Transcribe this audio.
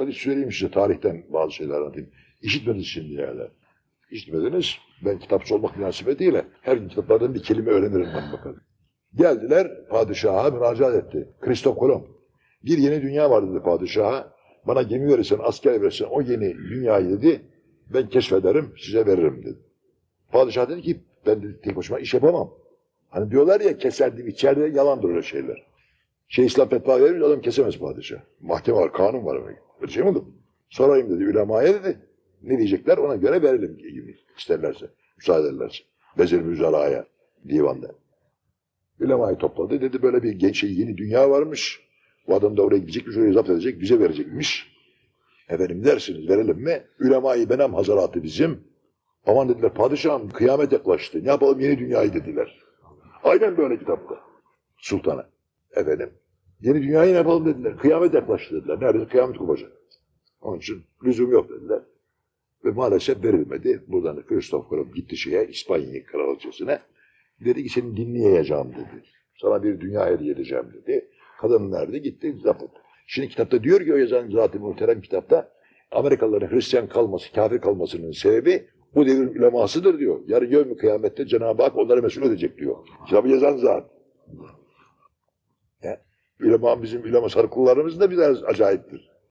Hadi söyleyeyim size tarihten bazı şeyler anlatayım. İşitmediniz şimdi yani. İşitmediniz. Ben kitapçı olmak münasebetiyle her gün kitaplardan bir kelime öğrenirim ben bakalım. Geldiler padişaha müracaat etti. Kristof Kolomb. Bir yeni dünya var dedi padişaha. Bana gemi verirsen, asker verirsen o yeni dünyayı dedi. Ben keşfederim, size veririm dedi. Padişah dedi ki ben dedi, tek başıma iş yapamam. Hani diyorlar ya keserdim içeride yalandır öyle şeyler. Şey İslam fetva verir adam kesemez padişah. Mahkeme var, kanun var. Bir şey olur? Sorayım dedi ulemaya dedi. Ne diyecekler ona göre verelim gibi isterlerse. Müsaade ederlerse. Vezir Müzala'ya divanda. Ulemayı topladı. Dedi böyle bir genç şey, yeni dünya varmış. Bu adam da oraya gidecekmiş, orayı zapt edecek, bize verecekmiş. Efendim dersiniz verelim mi? Ulemayı benem hazaratı bizim. Aman dediler padişahım kıyamet yaklaştı. Ne yapalım yeni dünyayı dediler. Aynen böyle kitapta. Sultana. Efendim. Yeni dünyayı ne yapalım dediler. Kıyamet yaklaştı dediler. Neredeyse kıyamet kopacak. Onun için lüzum yok dediler. Ve maalesef verilmedi. Buradan da Kristof Kolomb gitti şeye İspanya kraliçesine. Dedi ki seni dinleyeceğim dedi. Sana bir dünya hediye edeceğim dedi. Kadın nerede? Gitti zapt etti. Şimdi kitapta diyor ki o yazan zaten muhterem kitapta Amerikalıların Hristiyan kalması, kafir kalmasının sebebi bu devrin ulemasıdır diyor. Yarın yevmi kıyamette Cenab-ı Hak onları mesul edecek diyor. Kitabı yazan zat. Ya, ulema bizim ulema sarı kullarımız da biraz acayiptir.